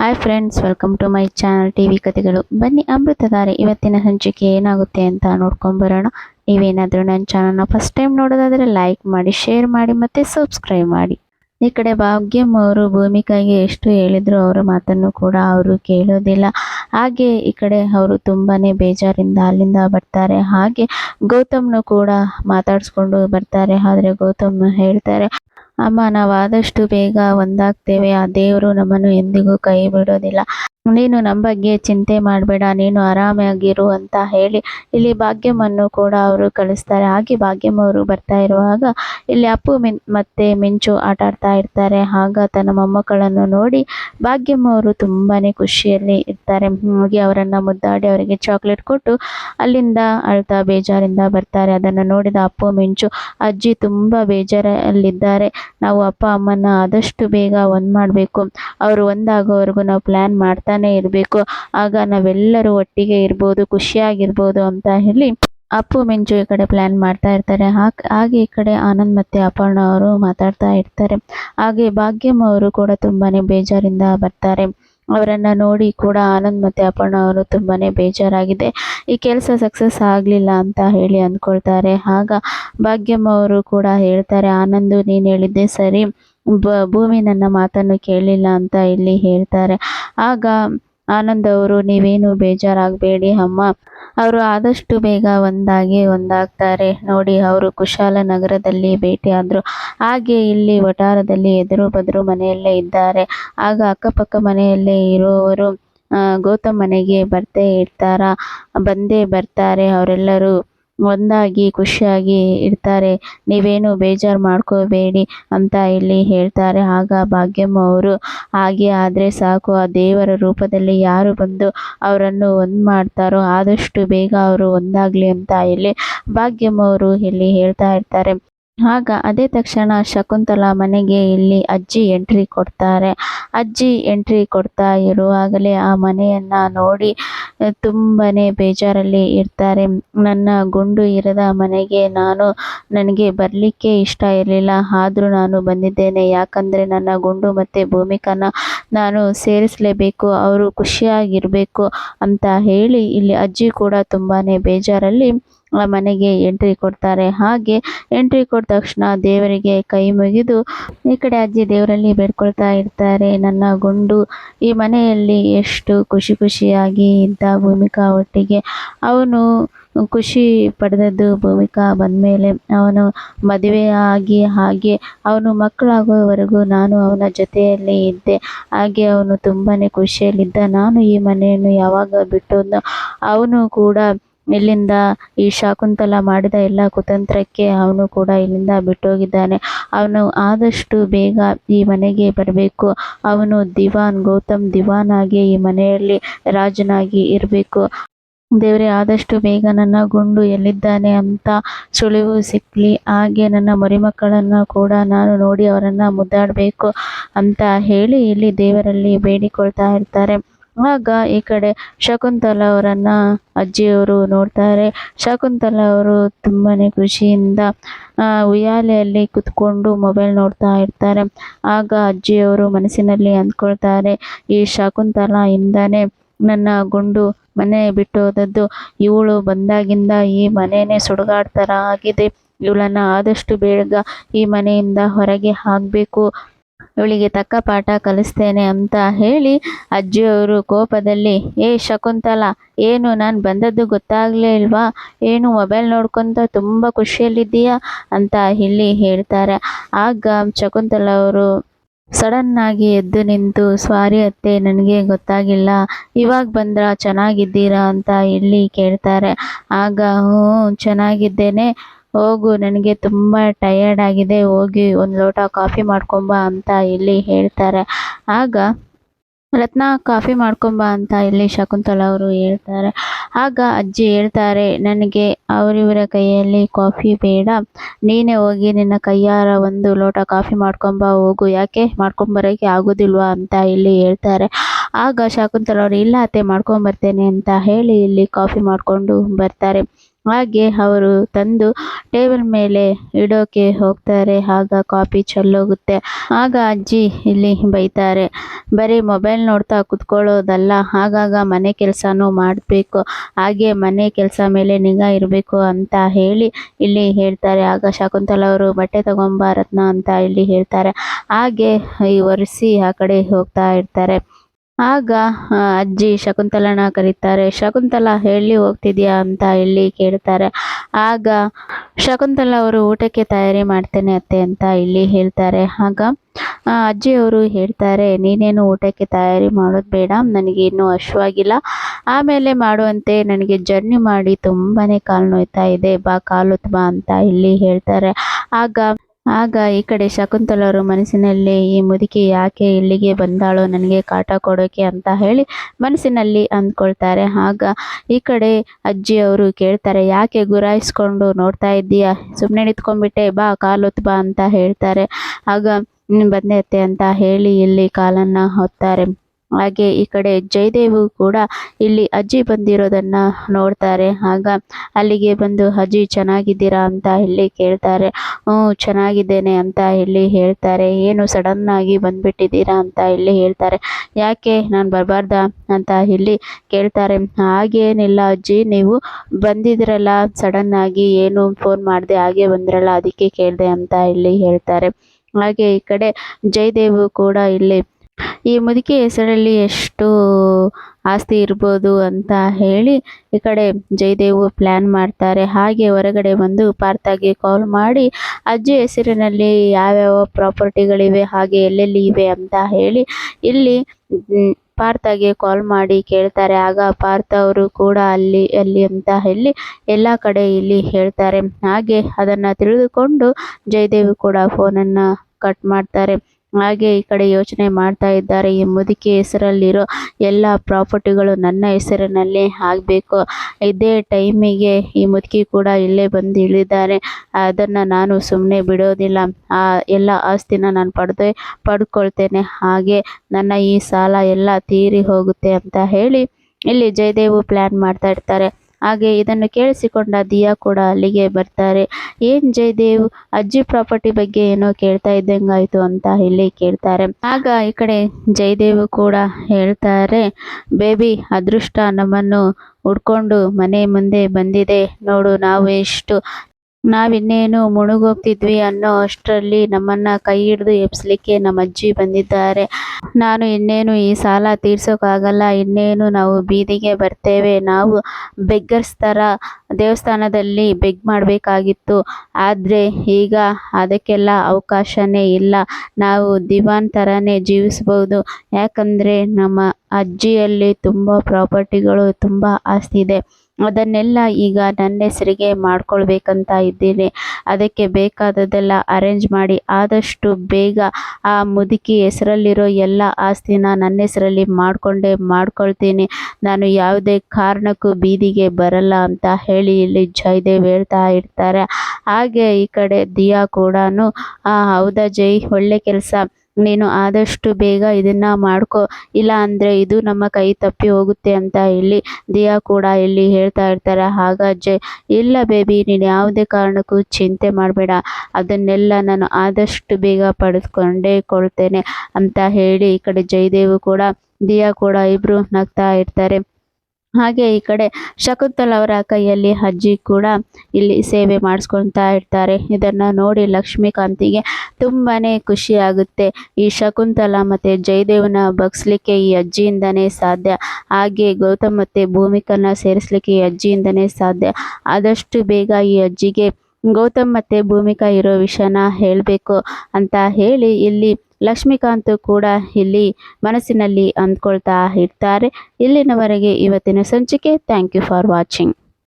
Hi friends welcome to my channel T V ಕಥೆಗಳು ಬನ್ನಿ ಅಮೃತಧಾರೆ ಇವತ್ತಿನ ಹಂಚಿಕೆ ಏನಾಗುತ್ತೆ ಅಂತ ನೋಡ್ಕೊಂಬರೋಣ ನೀವೇನಾದರೂ ನನ್ನ ಚಾನಲ್ನ ಫಸ್ಟ್ ಟೈಮ್ ನೋಡೋದಾದರೆ ಲೈಕ್ ಮಾಡಿ ಶೇರ್ ಮಾಡಿ ಮತ್ತು ಸಬ್ಸ್ಕ್ರೈಬ್ ಮಾಡಿ. ಈ ಕಡೆ ಭಾಗ್ಯಮ್ ಅವರು ಭೂಮಿಕಾಗೆ ಎಷ್ಟು ಹೇಳಿದ್ರು ಅವರ ಮಾತನ್ನು ಕೂಡ ಅವರು ಕೇಳೋದಿಲ್ಲ. ಹಾಗೆ ಈ ಕಡೆ ಅವರು ತುಂಬಾನೇ ಬೇಜಾರಿಂದ ಅಲ್ಲಿಂದ ಬರ್ತಾರೆ. ಹಾಗೆ ಗೌತಮ್ನು ಕೂಡ ಮಾತಾಡಿಸ್ಕೊಂಡು ಬರ್ತಾರೆ. ಆದರೆ ಗೌತಮ್ ಹೇಳ್ತಾರೆ ಅಮ್ಮ ನಾವು ಆದಷ್ಟು ಬೇಗ ಒಂದಾಗ್ತೇವೆ. ಆ ದೇವರು ನಮ್ಮನ್ನು ಎಂದಿಗೂ ಕೈ ಬಿಡೋದಿಲ್ಲ ನೀನು ನಮ್ಮ ಬಗ್ಗೆ ಚಿಂತೆ ಮಾಡಬೇಡ, ನೀನು ಆರಾಮಾಗಿರು ಅಂತ ಹೇಳಿ ಇಲ್ಲಿ ಭಾಗ್ಯಮ್ಮನ್ನು ಕೂಡ ಅವರು ಕಳಿಸ್ತಾರೆ. ಹಾಗೆ ಭಾಗ್ಯಮ್ ಅವರು ಬರ್ತಾ ಇರುವಾಗ ಇಲ್ಲಿ ಅಪ್ಪು ಮಿನ್ ಮತ್ತೆ ಮಿಂಚು ಆಟ ಆಡ್ತಾ ಇರ್ತಾರೆ. ಆಗ ತನ್ನ ಮೊಮ್ಮಕ್ಕಳನ್ನು ನೋಡಿ ಭಾಗ್ಯಮ್ ಅವರು ತುಂಬಾನೇ ಖುಷಿಯಲ್ಲಿ ಇರ್ತಾರೆ. ಹೋಗಿ ಅವರನ್ನ ಮುದ್ದಾಡಿ ಅವರಿಗೆ ಚಾಕ್ಲೇಟ್ ಕೊಟ್ಟು ಅಲ್ಲಿಂದ ಅಳ್ತಾ ಬೇಜಾರಿಂದ ಬರ್ತಾರೆ. ಅದನ್ನು ನೋಡಿದ ಅಪ್ಪು ಮಿಂಚು, ಅಜ್ಜಿ ತುಂಬಾ ಬೇಜಾರಲ್ಲಿದ್ದಾರೆ. ನಾವು ಅಪ್ಪ ಅಮ್ಮನ ಆದಷ್ಟು ಬೇಗ ಒಂದ್ ಮಾಡಬೇಕು. ಅವರು ಒಂದಾಗೋವರೆಗೂ ನಾವು ಪ್ಲ್ಯಾನ್ ಮಾಡ್ತಾನೆ ಇರಬೇಕು. ಆಗ ನಾವೆಲ್ಲರೂ ಒಟ್ಟಿಗೆ ಇರ್ಬೋದು, ಖುಷಿಯಾಗಿರ್ಬೋದು ಅಂತ ಹೇಳಿ ಅಪ್ಪು ಮಿಂಚು ಈ ಕಡೆ ಪ್ಲ್ಯಾನ್ ಮಾಡ್ತಾ ಇರ್ತಾರೆ. ಹಾಗ್ ಈ ಕಡೆ ಆನಂದ್ ಮತ್ತೆ ಅಪರ್ಣ ಅವರು ಮಾತಾಡ್ತಾ ಇರ್ತಾರೆ. ಹಾಗೆ ಭಾಗ್ಯಮ್ಮ ಅವರು ಕೂಡ ತುಂಬಾನೇ ಬೇಜಾರಿಂದ ಬರ್ತಾರೆ. ಅವರನ್ನು ನೋಡಿ ಕೂಡ ಆನಂದ್ ಮತ್ತೆ ಅಪರ್ಣ ಅವರು ತುಂಬಾನೇ ಬೇಜಾರಾಗಿದೆ. ಈ ಕೆಲಸ ಸಕ್ಸಸ್ ಆಗಲಿಲ್ಲ ಅಂತ ಹೇಳಿ ಅಂದ್ಕೊಳ್ತಾರೆ. ಆಗ ಭಾಗ್ಯಮ್ಮ ಅವರು ಕೂಡ ಹೇಳ್ತಾರೆ, ಆನಂದು, ನೀನು ಹೇಳಿದ್ದೆ ಸರಿ. ಭೂಮಿ ನನ್ನ ಮಾತನ್ನು ಕೇಳಲಿಲ್ಲ ಅಂತ ಇಲ್ಲಿ ಹೇಳ್ತಾರೆ. ಆಗ ಆನಂದ್ ಅವರು, ನೀವೇನು ಬೇಜಾರಾಗಬೇಡಿ ಅಮ್ಮ. ಅವರು ಆದಷ್ಟು ಬೇಗ ಒಂದಾಗಿ ಒಂದಾಗ್ತಾರೆ. ನೋಡಿ, ಅವರು ಕುಶಾಲನಗರದಲ್ಲಿ ಭೇಟಿಯಾದರು. ಹಾಗೆ ಇಲ್ಲಿ ವಠಾರದಲ್ಲಿ ಎದುರು ಬದರು ಮನೆಯಲ್ಲೇ ಇದ್ದಾರೆ. ಆಗ ಅಕ್ಕಪಕ್ಕ ಮನೆಯಲ್ಲೇ ಇರೋವರು ಗೌತಮ್ ಮನೆಗೆ ಬರ್ತೇ ಇರ್ತಾರ? ಬಂದೇ ಬರ್ತಾರೆ. ಅವರೆಲ್ಲರೂ ಒಂದಾಗಿ ಖುಷಿಯಾಗಿ ಇರ್ತಾರೆ. ನೀವೇನು ಬೇಜಾರು ಮಾಡ್ಕೋಬೇಡಿ ಅಂತ ಇಲ್ಲಿ ಹೇಳ್ತಾರೆ. ಆಗ ಭಾಗ್ಯಮ್ಮ ಅವರು, ಹಾಗೆ ಆದರೆ ಸಾಕು, ಆ ದೇವರ ರೂಪದಲ್ಲಿ ಯಾರು ಬಂದು ಅವರನ್ನು ಒಂದು ಮಾಡ್ತಾರೋ ಆದಷ್ಟು ಬೇಗ ಅವರು ಒಂದಾಗಲಿ ಅಂತ ಇಲ್ಲಿ ಭಾಗ್ಯಮ್ಮ ಅವರು ಇಲ್ಲಿ ಹೇಳ್ತಾ ಇರ್ತಾರೆ. ಆಗ ಅದೇ ತಕ್ಷಣ ಶಕುಂತಲಾ ಮನೆಗೆ ಇಲ್ಲಿ ಅಜ್ಜಿ ಎಂಟ್ರಿ ಕೊಡ್ತಾರೆ. ಅಜ್ಜಿ ಎಂಟ್ರಿ ಕೊಡ್ತಾ ಇರುವಾಗಲೇ ಆ ಮನೆಯನ್ನು ನೋಡಿ ತುಂಬಾ ಬೇಜಾರಲ್ಲಿ ಇರ್ತಾರೆ. ನನ್ನ ಗುಂಡು ಇರದ ಮನೆಗೆ ನಾನು, ನನಗೆ ಬರಲಿಕ್ಕೆ ಇಷ್ಟ ಇರಲಿಲ್ಲ. ಆದರೂ ನಾನು ಬಂದಿದ್ದೇನೆ. ಯಾಕಂದರೆ ನನ್ನ ಗುಂಡು ಮತ್ತು ಭೂಮಿಕನ ನಾನು ಸೇರಿಸಲೇಬೇಕು. ಅವರು ಖುಷಿಯಾಗಿರಬೇಕು ಅಂತ ಹೇಳಿ ಇಲ್ಲಿ ಅಜ್ಜಿ ಕೂಡ ತುಂಬಾ ಬೇಜಾರಲ್ಲಿ ಮನೆಗೆ ಎಂಟ್ರಿ ಕೊಡ್ತಾರೆ. ಹಾಗೆ ಎಂಟ್ರಿ ಕೊಟ್ಟ ತಕ್ಷಣ ದೇವರಿಗೆ ಕೈ ಮುಗಿದು, ಈ ಕಡೆ ಅಜ್ಜಿ ದೇವರಲ್ಲಿ ಬೇಡ್ಕೊಳ್ತಾ ಇರ್ತಾರೆ. ನನ್ನ ಗುಂಡು ಈ ಮನೆಯಲ್ಲಿ ಎಷ್ಟು ಖುಷಿ ಖುಷಿಯಾಗಿ ಇದ್ದ ಭೂಮಿಕಾ ಒಟ್ಟಿಗೆ. ಅವನು ಖುಷಿ ಪಡೆದದ್ದು ಭೂಮಿಕಾ ಬಂದಮೇಲೆ ಅವನು ಮದುವೆ ಆಗಿ ಹಾಗೆ ಅವನು ಮಕ್ಕಳಾಗುವವರೆಗೂ ನಾನು ಅವನ ಜೊತೆಯಲ್ಲಿ ಇದ್ದೆ. ಹಾಗೆ ಅವನು ತುಂಬಾ ಖುಷಿಯಲ್ಲಿದ್ದ. ನಾನು ಈ ಮನೆಯನ್ನು ಯಾವಾಗ ಬಿಟ್ಟು ಅವನು ಕೂಡ ಇಲ್ಲಿಂದ ಈ ಶಾಕುಂತಲ ಮಾಡಿದ ಎಲ್ಲ ಕುತಂತ್ರಕ್ಕೆ ಅವನು ಕೂಡ ಇಲ್ಲಿಂದ ಬಿಟ್ಟೋಗಿದ್ದಾನೆ. ಅವನು ಆದಷ್ಟು ಬೇಗ ಈ ಮನೆಗೆ ಬರಬೇಕು. ಅವನು ದಿವಾನ್, ಗೌತಮ್ ದಿವಾನ್ ಆಗಿ ಈ ಮನೆಯಲ್ಲಿ ರಾಜನಾಗಿ ಇರಬೇಕು. ದೇವರೇ, ಆದಷ್ಟು ಬೇಗ ನನ್ನ ಗುಂಡು ಎಲ್ಲಿದ್ದಾನೆ ಅಂತ ಸುಳಿವು ಸಿಕ್ಕಲಿ ಹಾಗೆ ನನ್ನ ಮರಿಮಕ್ಕಳನ್ನು ಕೂಡ ನಾನು ನೋಡಿ ಅವರನ್ನು ಮುದ್ದಾಡಬೇಕು ಅಂತ ಹೇಳಿ ಇಲ್ಲಿ ದೇವರಲ್ಲಿ ಬೇಡಿಕೊಳ್ತಾ ಇರ್ತಾರೆ. ಆಗ ಈ ಕಡೆ ಶಕುಂತಲ ಅವರನ್ನ ಅಜ್ಜಿಯವರು ನೋಡ್ತಾರೆ. ಶಕುಂತಲ ಅವರು ತುಂಬಾನೇ ಖುಷಿಯಿಂದ ಉಯ್ಯಾಲೆಯಲ್ಲಿ ಕುತ್ಕೊಂಡು ಮೊಬೈಲ್ ನೋಡ್ತಾ ಇರ್ತಾರೆ. ಆಗ ಅಜ್ಜಿಯವರು ಮನಸ್ಸಿನಲ್ಲಿ ಅಂದ್ಕೊಳ್ತಾರೆ, ಈ ಶಕುಂತಲ ಇಂದಾನೆ ನನ್ನ ಗುಂಡು ಮನೆ ಬಿಟ್ಟು ಹೋದದ್ದು. ಇವಳು ಬಂದಾಗಿಂದ ಈ ಮನೆಯೇ ಸುಡುಗಾಡು ಥರ ಆಗಿದೆ. ಇವಳನ್ನು ಆದಷ್ಟು ಬೇಗ ಈ ಮನೆಯಿಂದ ಹೊರಗೆ ಹಾಕಬೇಕು. ಇವಳಿಗೆ ತಕ್ಕ ಪಾಠ ಕಲಿಸ್ತೇನೆ ಅಂತ ಹೇಳಿ ಅಜ್ಜಿಯವರು ಕೋಪದಲ್ಲಿ, ಏ ಶಕುಂತಲ, ಏನು ನಾನು ಬಂದದ್ದು ಗೊತ್ತಾಗಲೇ ಇಲ್ವಾ? ಏನು ಮೊಬೈಲ್ ನೋಡ್ಕೊತ ತುಂಬ ಖುಷಿಯಲ್ಲಿದ್ದೀಯಾ? ಅಂತ ಇಲ್ಲಿ ಹೇಳ್ತಾರೆ. ಆಗ ಶಕುಂತಲ ಅವರು ಸಡನ್ನಾಗಿ ಎದ್ದು ನಿಂತು, ಸ್ವಾರಿ ಅತ್ತೆ, ನನಗೆ ಗೊತ್ತಾಗಿಲ್ಲ. ಇವಾಗ ಬಂದ್ರ? ಚೆನ್ನಾಗಿದ್ದೀರಾ? ಅಂತ ಇಲ್ಲಿ ಕೇಳ್ತಾರೆ. ಆಗ ಹ್ಞೂ ಚೆನ್ನಾಗಿದ್ದೇನೆ. ಹೋಗು, ನನಗೆ ತುಂಬ ಟಯರ್ಡ್ ಆಗಿದೆ, ಹೋಗಿ ಒಂದು ಲೋಟ ಕಾಫಿ ಮಾಡ್ಕೊಂಬಾ ಅಂತ ಇಲ್ಲಿ ಹೇಳ್ತಾರೆ. ಆಗ ರತ್ನ ಕಾಫಿ ಮಾಡ್ಕೊಂಬ ಅಂತ ಇಲ್ಲಿ ಶಕುಂತಲಾ ಅವರು ಹೇಳ್ತಾರೆ. ಆಗ ಅಜ್ಜಿ ಹೇಳ್ತಾರೆ, ನನಗೆ ಅವರಿವರ ಕೈಯಲ್ಲಿ ಕಾಫಿ ಬೇಡ. ನೀನೇ ಹೋಗಿ ನಿನ್ನ ಕೈಯಾರ ಒಂದು ಲೋಟ ಕಾಫಿ ಮಾಡ್ಕೊಂಬ, ಹೋಗು. ಯಾಕೆ ಮಾಡ್ಕೊಂಬರೋಕ್ಕೆ ಆಗೋದಿಲ್ವಾ ಅಂತ ಇಲ್ಲಿ ಹೇಳ್ತಾರೆ. ಆಗ ಶಕುಂತಲಾ ಅವರು, ಇಲ್ಲ ಅತ್ತೆ, ಮಾಡ್ಕೊಂಬರ್ತೇನೆ ಅಂತ ಹೇಳಿ ಇಲ್ಲಿ ಕಾಫಿ ಮಾಡಿಕೊಂಡು ಬರ್ತಾರೆ. ಹಾಗೆ ಅವರು ತಂದು ಟೇಬಲ್ ಮೇಲೆ ಇಡೋಕೆ ಹೋಗ್ತಾರೆ. ಆಗ ಕಾಪಿ ಚೆಲ್ಲೋಗುತ್ತೆ. ಆಗ ಅಜ್ಜಿ ಇಲ್ಲಿ ಬೈತಾರೆ, ಬರೀ ಮೊಬೈಲ್ ನೋಡ್ತಾ ಕುತ್ಕೊಳ್ಳೋದಲ್ಲ, ಆಗಾಗ ಮನೆ ಕೆಲಸನೂ ಮಾಡಬೇಕು, ಹಾಗೆ ಮನೆ ಕೆಲಸ ಮೇಲೆ ನಿಗಾ ಇರಬೇಕು ಅಂತ ಹೇಳಿ ಇಲ್ಲಿ ಹೇಳ್ತಾರೆ. ಆಗ ಶಕುಂತಲ ಅವರು ಬಟ್ಟೆ ತಗೊಂಬ ರತ್ನ ಅಂತ ಇಲ್ಲಿ ಹೇಳ್ತಾರೆ. ಹಾಗೆ ಈ ಒರೆಸಿ ಆ ಕಡೆ ಹೋಗ್ತಾ ಇರ್ತಾರೆ. ಆಗ ಅಜ್ಜಿ ಶಕುಂತಲನ ಕರೀತಾರೆ, ಶಕುಂತಲ, ಎಲ್ಲಿ ಹೋಗ್ತಿದ್ಯಾ ಅಂತ ಇಲ್ಲಿ ಕೇಳ್ತಾರೆ. ಆಗ ಶಕುಂತಲ ಅವರು ಊಟಕ್ಕೆ ತಯಾರಿ ಮಾಡ್ತೇನೆ ಅತ್ತೆ ಅಂತ ಇಲ್ಲಿ ಹೇಳ್ತಾರೆ. ಆಗ ಅಜ್ಜಿಯವರು ಹೇಳ್ತಾರೆ, ನೀನೇನು ಊಟಕ್ಕೆ ತಯಾರಿ ಮಾಡೋದು ಬೇಡ, ನನಗೆ ಇನ್ನೂ ಹಶ್ವಾಗಿಲ್ಲ. ಆಮೇಲೆ ಮಾಡುವಂತೆ ನನಗೆ ಜರ್ನಿ ಮಾಡಿ ತುಂಬಾ ಕಾಲು ನೋಯ್ತಾ ಇದೆ, ಬಾ ಕಾಲು ಬಾ ಅಂತ ಇಲ್ಲಿ ಹೇಳ್ತಾರೆ. ಆಗ ಆಗ ಈ ಕಡೆ ಶಕುಂತಲವರು ಮನಸ್ಸಿನಲ್ಲಿ ಈ ಮುದುಕಿ ಯಾಕೆ ಇಲ್ಲಿಗೆ ಬಂದಾಳೋ ನನಗೆ ಕಾಟ ಕೊಡೋಕೆ ಅಂತ ಹೇಳಿ ಮನಸ್ಸಿನಲ್ಲಿ ಅಂದ್ಕೊಳ್ತಾರೆ. ಆಗ ಈ ಕಡೆ ಅಜ್ಜಿಯವರು ಕೇಳ್ತಾರೆ ಯಾಕೆ ಗುರಾಯಿಸ್ಕೊಂಡು ನೋಡ್ತಾ ಇದ್ದೀಯಾ? ಸುಮ್ಮನೆ ನಿಂತ್ಕೊಂಡ್ಬಿಟ್ಟೆ ಬಾ ಕಾಲೊತ್ತು ಬಾ ಅಂತ ಹೇಳ್ತಾರೆ. ಆಗ "ಹ್ಮ್, ಬಂದೆ ಅತ್ತೆ ಅಂತ ಹೇಳಿ ಇಲ್ಲಿ ಕಾಲನ್ನು ಹೊತ್ತಾರೆ. ಹಾಗೆ ಈ ಕಡೆ ಜಯದೇವು ಕೂಡ ಇಲ್ಲಿ ಅಜ್ಜಿ ಬಂದಿರೋದನ್ನ ನೋಡ್ತಾರೆ. ಆಗ ಅಲ್ಲಿಗೆ ಬಂದು, ಅಜ್ಜಿ ಚೆನ್ನಾಗಿದ್ದೀರಾ ಅಂತ ಇಲ್ಲಿ ಕೇಳ್ತಾರೆ. ಹ್ಞೂ ಚೆನ್ನಾಗಿದ್ದೇನೆ ಅಂತ ಇಲ್ಲಿ ಹೇಳ್ತಾರೆ. ಏನು ಸಡನ್ ಆಗಿ ಬಂದ್ಬಿಟ್ಟಿದ್ದೀರಾ ಅಂತ ಇಲ್ಲಿ ಹೇಳ್ತಾರೆ. ಯಾಕೆ ನಾನು ಬರಬಾರ್ದ ಅಂತ ಇಲ್ಲಿ ಕೇಳ್ತಾರೆ. ಹಾಗೇನಿಲ್ಲ ಅಜ್ಜಿ, ನೀವು ಬಂದಿದ್ರಲ್ಲ ಸಡನ್ ಆಗಿ ಏನು ಫೋನ್ ಮಾಡಿದೆ, ಹಾಗೆ ಬಂದ್ರಲ್ಲ, ಅದಕ್ಕೆ ಕೇಳಿದೆ ಅಂತ ಇಲ್ಲಿ ಹೇಳ್ತಾರೆ. ಹಾಗೆ ಈ ಕಡೆ ಜಯದೇವು ಕೂಡ ಇಲ್ಲಿ ಈ ಮುದುಕಿ ಹೆಸರಲ್ಲಿ ಎಷ್ಟು ಆಸ್ತಿ ಇರ್ಬೋದು ಅಂತ ಹೇಳಿ ಈ ಕಡೆ ಜಯದೇವು ಪ್ಲ್ಯಾನ್ ಮಾಡ್ತಾರೆ. ಹಾಗೆ ಹೊರಗಡೆ ಬಂದು ಪಾರ್ಥಾಗೆ ಕಾಲ್ ಮಾಡಿ, ಅಜ್ಜಿ ಹೆಸರಿನಲ್ಲಿ ಯಾವ್ಯಾವ ಪ್ರಾಪರ್ಟಿಗಳಿವೆ ಹಾಗೆ ಎಲ್ಲೆಲ್ಲಿ ಇವೆ ಅಂತ ಹೇಳಿ ಇಲ್ಲಿ ಪಾರ್ಥಾಗೆ ಕಾಲ್ ಮಾಡಿ ಕೇಳ್ತಾರೆ. ಆಗ ಪಾರ್ಥ ಅವರು ಕೂಡ ಅಲ್ಲಿ ಅಲ್ಲಿ ಅಂತ ಹೇಳಿ ಎಲ್ಲ ಕಡೆ ಇಲ್ಲಿ ಹೇಳ್ತಾರೆ. ಹಾಗೆ ಅದನ್ನು ತಿಳಿದುಕೊಂಡು ಜಯದೇವಿ ಕೂಡ ಫೋನನ್ನು ಕಟ್ ಮಾಡ್ತಾರೆ. ಹಾಗೆ ಈ ಕಡೆ ಯೋಚನೆ ಮಾಡ್ತಾ ಇದ್ದಾರೆ. ಈ ಮುದುಕಿ ಹೆಸರಲ್ಲಿರೋ ಎಲ್ಲ ಪ್ರಾಪರ್ಟಿಗಳು ನನ್ನ ಹೆಸರಿನಲ್ಲಿ ಆಗಬೇಕು. ಇದೇ ಟೈಮಿಗೆ ಈ ಮುದುಕಿ ಕೂಡ ಇಲ್ಲೇ ಬಂದು ಇಳಿದಾರೆ ಅದನ್ನು ನಾನು ಸುಮ್ಮನೆ ಬಿಡೋದಿಲ್ಲ. ಆ ಎಲ್ಲ ಆಸ್ತಿನ ನಾನು ಪಡೆದೇ, ಪಡ್ಕೊಳ್ತೇನೆ. ಹಾಗೆ ನನ್ನ ಈ ಸಾಲ ಎಲ್ಲ ತೀರಿ ಹೋಗುತ್ತೆ ಅಂತ ಹೇಳಿ ಇಲ್ಲಿ ಜಯದೇವು ಪ್ಲ್ಯಾನ್ ಮಾಡ್ತಾ ಇರ್ತಾರೆ. ಹಾಗೆ ಇದನ್ನು ಕೇಳಿಸಿಕೊಂಡ ದಿಯಾ ಕೂಡ ಅಲ್ಲಿಗೆ ಬರ್ತಾರೆ. ಏನ್ ಜಯದೇವ್, ಅಜ್ಜಿ ಪ್ರಾಪರ್ಟಿ ಬಗ್ಗೆ ಏನೋ ಕೇಳ್ತಾ ಇದ್ದಂಗಾಯ್ತು ಅಂತ ಇಲ್ಲಿ ಕೇಳ್ತಾರೆ. ಆಗ ಈ ಕಡೆ ಜಯದೇವ್ ಕೂಡ ಹೇಳ್ತಾರೆ, ಬೇಬಿ, ಅದೃಷ್ಟ ನಮ್ಮನ್ನು ಹುಡ್ಕೊಂಡು ಮನೆ ಮುಂದೆ ಬಂದಿದೆ. ನೋಡು, ನಾವು ಎಷ್ಟು ನಾವಿನ್ನೇನು ಮುಳುಗೋಗ್ತಿದ್ವಿ ಅನ್ನೋ ಅಷ್ಟರಲ್ಲಿ ನಮ್ಮನ್ನ ಕೈ ಹಿಡಿದು ಎಬ್ಸ್ಲಿಕ್ಕೆ ನಮ್ಮ ಅಜ್ಜಿ ಬಂದಿದ್ದಾರೆ. ನಾನು ಇನ್ನೇನು ಈ ಸಾಲ ತೀರ್ಸೋಕ್ಕಾಗಲ್ಲ ಇನ್ನೇನು ನಾವು ಬೀದಿಗೆ ಬರ್ತೇವೆ. ನಾವು ಬೆಗ್ಗರ್ಸ್ ಥರ ದೇವಸ್ಥಾನದಲ್ಲಿ ಬೆಗ್ ಮಾಡಬೇಕಾಗಿತ್ತು. ಆದರೆ ಈಗ ಅದಕ್ಕೆಲ್ಲ ಅವಕಾಶನೇ ಇಲ್ಲ. ನಾವು ದಿವಾನ್ ಥರನೇ ಜೀವಿಸ್ಬೋದು. ಯಾಕಂದರೆ ನಮ್ಮ ಅಜ್ಜಿಯಲ್ಲಿ ತುಂಬ ಪ್ರಾಪರ್ಟಿಗಳು, ತುಂಬ ಆಸ್ತಿ ಇದೆ. ಅದನ್ನೆಲ್ಲ ಈಗ ನನ್ನ ಹೆಸರಿಗೆ ಮಾಡ್ಕೊಳ್ಬೇಕಂತ ಇದ್ದೀನಿ. ಅದಕ್ಕೆ ಬೇಕಾದದ್ದೆಲ್ಲ ಅರೇಂಜ್ ಮಾಡಿ ಆದಷ್ಟು ಬೇಗ ಆ ಮುದುಕಿ ಹೆಸರಲ್ಲಿರೋ ಎಲ್ಲ ಆಸ್ತಿನ ನನ್ನ ಹೆಸರಲ್ಲಿ ಮಾಡಿಕೊಂಡೇ ಮಾಡ್ಕೊಳ್ತೀನಿ. ನಾನು ಯಾವುದೇ ಕಾರಣಕ್ಕೂ ಬೀದಿಗೆ ಬರಲ್ಲ ಅಂತ ಹೇಳಿ ಇಲ್ಲಿ ಜಯದೇವ್ ಹೇಳ್ತಾ ಇರ್ತಾರೆ. ಹಾಗೆ ಈ ಕಡೆ ದಿಯಾ ಕೂಡ ಹೌದಾ ಜೈ, ಒಳ್ಳೆ ಕೆಲಸ. ನೀನು ಆದಷ್ಟು ಬೇಗ ಇದನ್ನ ಮಾಡ್ಕೊ. ಇಲ್ಲ ಅಂದರೆ ಇದು ನಮ್ಮ ಕೈ ತಪ್ಪಿ ಹೋಗುತ್ತೆ ಅಂತ ಇಲ್ಲಿ ದಿಯಾ ಕೂಡ ಇಲ್ಲಿ ಹೇಳ್ತಾ ಇರ್ತಾರೆ. ಆಗ ಜೈ ಇಲ್ಲ ಬೇಬಿ, ನೀನು ಯಾವುದೇ ಕಾರಣಕ್ಕೂ ಚಿಂತೆ ಮಾಡಬೇಡ. ಅದನ್ನೆಲ್ಲ ನಾನು ಆದಷ್ಟು ಬೇಗ ಪಡೆದುಕೊಂಡೇ ಕೊಳ್ತೇನೆ ಅಂತ ಹೇಳಿ ಈ ಕಡೆ ಜಯದೇವು ಕೂಡ, ದಿಯಾ ಕೂಡ ಇಬ್ಬರು ನಗ್ತಾ ಇರ್ತಾರೆ. ಹಾಗೆ ಈ ಕಡೆ ಶಕುಂತಲ ಅವರ ಕೈಯಲ್ಲಿ ಅಜ್ಜಿ ಕೂಡ ಇಲ್ಲಿ ಸೇವೆ ಮಾಡಿಸ್ಕೊಳ್ತಾ ಇರ್ತಾರೆ. ಇದನ್ನು ನೋಡಿ ಲಕ್ಷ್ಮೀಕಾಂತಿಗೆ ತುಂಬಾ ಖುಷಿ ಆಗುತ್ತೆ. ಈ ಶಕುಂತಲ ಮತ್ತು ಜಯದೇವನ ಬಗ್ಸ್ಲಿಕ್ಕೆ ಈ ಅಜ್ಜಿಯಿಂದನೇ ಸಾಧ್ಯ. ಹಾಗೆ ಗೌತಮ್ ಮತ್ತು ಭೂಮಿಕನ್ನ ಸೇರಿಸ್ಲಿಕ್ಕೆ ಈ ಅಜ್ಜಿಯಿಂದನೇ ಸಾಧ್ಯ. ಆದಷ್ಟು ಬೇಗ ಈ ಅಜ್ಜಿಗೆ ಗೌತಮ್ ಮತ್ತು ಭೂಮಿಕಾ ಇರೋ ವಿಷಯನ ಹೇಳಬೇಕು ಅಂತ ಹೇಳಿ ಇಲ್ಲಿ ಲಕ್ಷ್ಮೀಕಾಂತ್ ಕೂಡ ಇಲ್ಲಿ ಮನಸ್ಸಿನಲ್ಲಿ ಅಂದ್ಕೊಳ್ತಾ ಇರ್ತಾರೆ. ಇಲ್ಲಿನವರೆಗೆ ಇವತ್ತಿನ ಸಂಚಿಕೆ. Thank you for watching